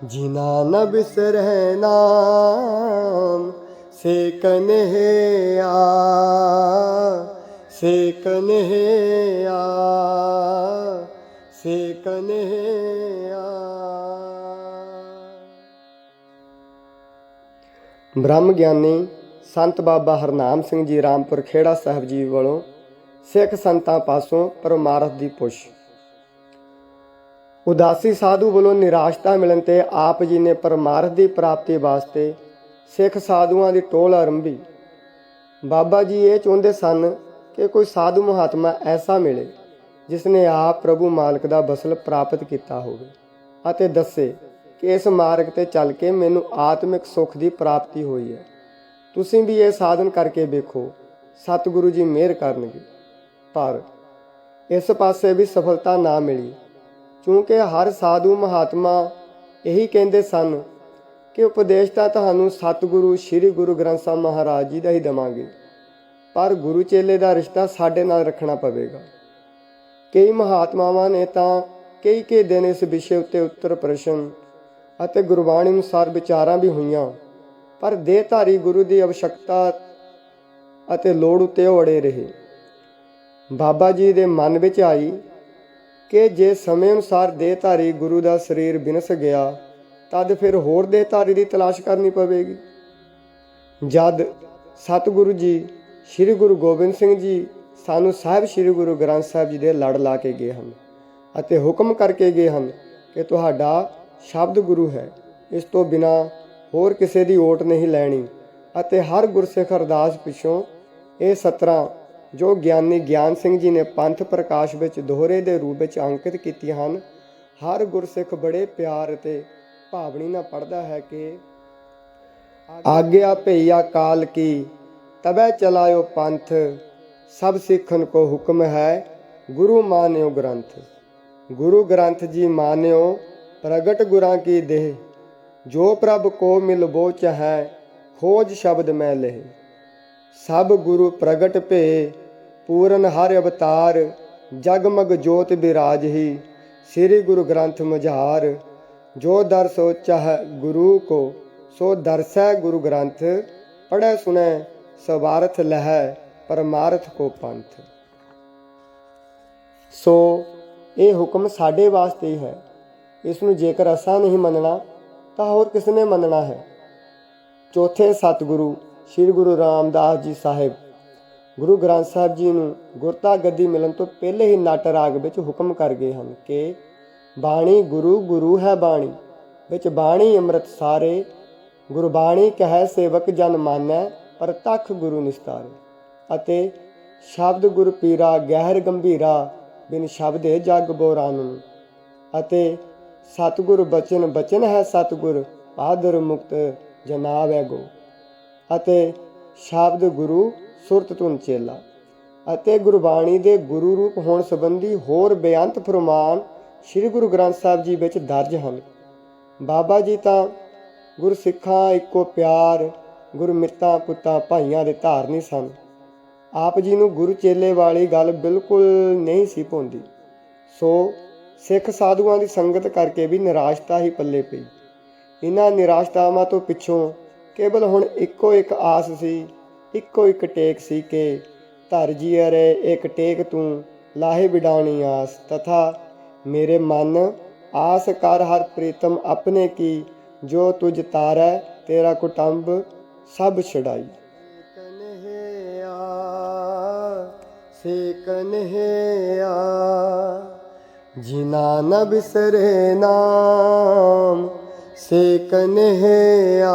ਜਿਨਾ ਨ ਬਿਸਰੈ ਨਾਮ ਸੇ ਕਨਹਿਆ ਸੇ ਕਨਹਿਆ ਸੇ ਕਨਹਿਆ ਬ੍ਰਹਮ ਗਿਆਨੀ ਸੰਤ ਬਾਬਾ ਹਰਨਾਮ ਸਿੰਘ ਜੀ ਰਾਮਪੁਰ ਖੇੜਾ ਸਾਹਿਬ ਜੀ ਵੱਲੋਂ ਸਿੱਖ ਸੰਤਾਂ ਪਾਸੋਂ ਪਰਮਾਰਥ ਦੀ ਪੁੱਛ ਉਦਾਸੀ ਸਾਧੂ ਵੱਲੋਂ ਨਿਰਾਸ਼ਤਾ ਮਿਲਣ ਤੇ ਆਪ ਜੀ ਨੇ ਪਰਮਾਰਥ ਦੀ ਪ੍ਰਾਪਤੀ ਵਾਸਤੇ ਸਿੱਖ ਸਾਧੂਆਂ ਦੀ ਟੋਲ ਆਰੰਭੀ। ਬਾਬਾ ਜੀ ਇਹ ਚਾਹੁੰਦੇ ਸਨ ਕਿ ਕੋਈ ਸਾਧੂ ਮਹਾਤਮਾ ਐਸਾ ਮਿਲੇ, ਜਿਸ ਨੇ ਆਪ ਪ੍ਰਭੂ ਮਾਲਕ ਦਾ ਬਸਲ ਪ੍ਰਾਪਤ ਕੀਤਾ ਹੋਵੇ ਅਤੇ ਦੱਸੇ ਕਿ ਇਸ ਮਾਰਗ ਤੇ ਚੱਲ ਕੇ ਮੈਨੂੰ ਆਤਮਿਕ ਸੁੱਖ ਦੀ ਪ੍ਰਾਪਤੀ ਹੋਈ ਹੈ। ਤੁਸੀਂ ਵੀ ਇਹ ਸਾਧਨ ਕਰਕੇ ਵੇਖੋ, ਸਤਿਗੁਰੂ ਜੀ ਮਿਹਰ ਕਰਨਗੇ। ਪਰ ਇਸ ਪਾਸੇ ਵੀ ਸਫਲਤਾ ਨਾ ਮਿਲੀ। ਕਿਉਂਕਿ ਹਰ ਸਾਧੂ ਮਹਾਤਮਾ ਇਹੀ ਕਹਿੰਦੇ ਸਨ ਕਿ ਉਪਦੇਸ਼ ਤਾਂ ਤੁਹਾਨੂੰ ਸਤਿਗੁਰੂ, ਸ੍ਰੀ ਗੁਰੂ ਗ੍ਰੰਥ ਸਾਹਿਬ ਮਹਾਰਾਜ ਜੀ ਦਾ ਹੀ ਦਵਾਂਗੇ। ਪਰ ਗੁਰੂ ਚੇਲੇ ਦਾ ਰਿਸ਼ਤਾ ਸਾਡੇ ਨਾਲ ਰੱਖਣਾ ਪਵੇਗਾ। ਕਈ ਮਹਾਤਮਾਵਾਂ ਨੇ ਤਾਂ ਕਈ ਕਈ ਦਿਨ ਇਸ ਵਿਸ਼ੇ ਉੱਤੇ ਉੱਤਰ ਪ੍ਰਸ਼ਨ ਅਤੇ ਗੁਰਬਾਣੀ ਅਨੁਸਾਰ ਵਿਚਾਰਾਂ ਵੀ ਹੋਈਆਂ, ਪਰ ਦੇਹਧਾਰੀ ਗੁਰੂ ਦੀ ਅਵਸ਼ਕਤਾ ਅਤੇ ਲੋੜ ਉੱਤੇ ਉਹ ਅੜੇ ਰਹੇ। ਬਾਬਾ ਜੀ ਦੇ ਮਨ ਵਿੱਚ ਆਈ ਕਿ ਜੇ ਸਮੇਂ ਅਨੁਸਾਰ ਦੇਹਧਾਰੀ ਗੁਰੂ ਦਾ ਸਰੀਰ ਬਿਨਸ ਗਿਆ, ਤਦ ਫਿਰ ਹੋਰ ਦੇਹਧਾਰੀ ਦੀ ਤਲਾਸ਼ ਕਰਨੀ ਪਵੇਗੀ। ਜਦ ਸਤਿਗੁਰੂ ਜੀ, ਸ੍ਰੀ ਗੁਰੂ ਗੋਬਿੰਦ ਸਿੰਘ ਜੀ, ਸਾਨੂੰ ਸਾਹਿਬ ਸ੍ਰੀ ਗੁਰੂ ਗ੍ਰੰਥ ਸਾਹਿਬ ਜੀ ਦੇ ਲੜ ਲਾ ਕੇ ਗਏ ਹਨ ਅਤੇ ਹੁਕਮ ਕਰਕੇ ਗਏ ਹਨ ਕਿ ਤੁਹਾਡਾ ਸ਼ਬਦ ਗੁਰੂ ਹੈ। ਇਸ ਤੋਂ ਬਿਨਾ ਹੋਰ ਕਿਸੇ ਦੀ ਓਟ ਨਹੀਂ ਲੈਣੀ ਅਤੇ ਹਰ ਗੁਰਸਿੱਖ ਅਰਦਾਸ ਪਿੱਛੋਂ ਇਹ ਸਤਰਾਂ ਜੋ ਗਿਆਨੀ ਗਿਆਨ ਸਿੰਘ ਜੀ ਨੇ ਪੰਥ ਪ੍ਰਕਾਸ਼ ਵਿੱਚ ਦੋਹਰੇ ਦੇ ਰੂਪ ਵਿੱਚ ਅੰਕਿਤ ਕੀਤੀਆਂ ਹਨ, ਹਰ ਗੁਰਸਿੱਖ ਬੜੇ ਪਿਆਰ ਅਤੇ ਭਾਵਨੀ ਨਾਲ ਪੜਦਾ ਹੈ ਕਿ ਆਗਿਆ ਭਈਆ ਕਾਲ ਕੀ ਤਬੈ ਚਲਾਇਓ ਪੰਥ, ਸਭ ਸਿੱਖਨ ਕੋ ਹੁਕਮ ਹੈ, ਗੁਰੂ ਮਾਨਿਓ ਗ੍ਰੰਥ। ਗੁਰੂ ਗ੍ਰੰਥ ਜੀ ਮਾਨਿਓ, ਪ੍ਰਗਟ ਗੁਰਾਂ ਕੀ ਦੇਹ, ਜੋ ਪ੍ਰਭ ਕੋ ਮਿਲਬੋ ਚਾਹੈ, ਖੋਜ ਸ਼ਬਦ ਮੈਂ ਲਹਿ। ਸਭ ਗੁਰੂ ਪ੍ਰਗਟ ਭੇ ਪੂਰਨ ਹਰ ਅਵਤਾਰ, ਜਗਮਗ ਜੋਤ ਬਿਰਾਜਹੀ, ਸ੍ਰੀ ਗੁਰੂ ਗ੍ਰੰਥ ਮਝਾਰ। ਜੋ ਦਰ ਸੋ ਚਾਹ ਗੁਰੂ ਕੋ, ਸੋ ਦਰਸੈ ਗੁਰੂ ਗ੍ਰੰਥ। ਪੜੈ ਸੁਣੈ, ਸਵਾਰਥ ਲਹੈ, ਪਰਮਾਰਥ ਕੋ ਪੰਥ। ਸੋ, ਇਹ ਹੁਕਮ ਸਾਡੇ ਵਾਸਤੇ ਹੀ। ਹੈ ਇਸ ਨੂੰ ਜੇਕਰ ਅਸਾਂ ਨਹੀਂ ਮੰਨਣਾ, ਤਾਂ ਹੋਰ ਕਿਸ ਨੇ ਮੰਨਣਾ ਹੈ? ਚੌਥੇ ਸਤਿਗੁਰੂ, ਸ੍ਰੀ ਗੁਰੂ ਰਾਮਦਾਸ ਜੀ ਸਾਹਿਬ। ਗੁਰੂ ਗ੍ਰੰਥ ਸਾਹਿਬ ਜੀ ਨੂੰ ਗੁਰਤਾ ਗੱਦੀ ਮਿਲਣ ਤੋਂ ਪਹਿਲੇ ਹੀ ਨਟ ਰਾਗ ਵਿੱਚ ਹੁਕਮ ਕਰ ਗਏ ਹਨ ਕਿ ਬਾਣੀ ਗੁਰੂ ਗੁਰੂ ਹੈ ਬਾਣੀ, ਵਿੱਚ ਬਾਣੀ ਅੰਮ੍ਰਿਤ ਸਾਰੇ ਗੁਰਬਾਣੀ ਕਹੈ ਸੇਵਕ ਜਨ ਮਾਨੈ ਪ੍ਰਤੱਖ ਗੁਰੂ ਨਿਸਤਾਰੇ। ਅਤੇ ਸ਼ਬਦ ਗੁਰ ਪੀਰਾ ਗਹਿਰ ਗੰਭੀਰਾ, ਬਿਨ ਸ਼ਬਦੇ ਜਗ ਬੋਰਾਨ। ਅਤੇ ਸਤਿਗੁਰ ਬਚਨ ਬਚਨ ਹੈ ਸਤਿਗੁਰ, ਆਦਰ ਮੁਕਤ ਜਨਾਬ ਹੈ ਗੋ। ਅਤੇ ਸ਼ਬਦ ਗੁਰੂ ਸੁਰਤ ਧੁਨ ਚੇਲਾ ਅਤੇ ਗੁਰਬਾਣੀ ਦੇ ਗੁਰੂ ਰੂਪ ਹੋਣ ਸੰਬੰਧੀ ਹੋਰ ਬੇਅੰਤ ਫਰਮਾਨ ਸ੍ਰੀ ਗੁਰੂ ਗ੍ਰੰਥ ਸਾਹਿਬ ਜੀ ਵਿੱਚ ਦਰਜ ਹਨ। ਬਾਬਾ ਜੀ ਤਾਂ ਗੁਰਸਿੱਖਾਂ ਇੱਕੋ ਪਿਆਰ, ਗੁਰਮਿੱਤਾਂ ਪੁੱਤਾਂ ਭਾਈਆਂ ਦੇ ਧਾਰਨੀ ਸਨ। ਆਪ ਜੀ ਨੂੰ ਗੁਰੂ ਚੇਲੇ ਵਾਲੀ ਗੱਲ ਬਿਲਕੁਲ ਨਹੀਂ ਸੀ ਭੁੰਦੀ ਸੋ ਸਿੱਖ ਸਾਧੂਆਂ ਦੀ ਸੰਗਤ ਕਰਕੇ ਵੀ ਨਿਰਾਸ਼ਤਾ ਹੀ ਪੱਲੇ ਪਈ। ਇਹਨਾਂ ਨਿਰਾਸ਼ਤਾਵਾਂ ਤੋਂ ਪਿੱਛੋਂ ਕੇਵਲ ਹੁਣ ਇੱਕੋ ਇੱਕ ਆਸ ਸੀ ਇੱਕੋ ਇੱਕ ਟੇਕ ਸੀ ਕਿ ਧਰ ਜੀਅਰੇ ਇੱਕ ਟੇਕ ਤੂੰ ਲਾਹੇ ਵਿਡਾਣੀ ਆਸ। ਤਥਾ ਮੇਰੇ ਮਨ ਆਸ ਕਰ ਹਰ ਪ੍ਰੀਤਮ ਆਪਣੇ ਕੀ, ਜੋ ਤੁਝ ਤਾਰੈ, ਤੇਰਾ ਕੁਟੰਬ ਸਭ ਛਡਾਈ। ਕਨਹਿਆ ਸੇ ਕਨਹਿਆ ਜਿਨਾ ਨ ਬਿਸਰੇ ਨਾਮ ਸੇ ਕਨਹਿਆ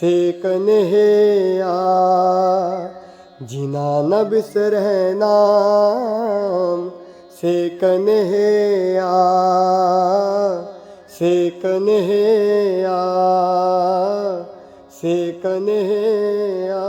ਸੇ ਕਨਹਿਆ ਜਿਨਾ ਨ ਬਿਸਰੇ ਨਾਮ ਸੇ ਕਨਹਿਆ ਸੇ ਕਨਹਿਆ ਸੇ ਕਨਿਆ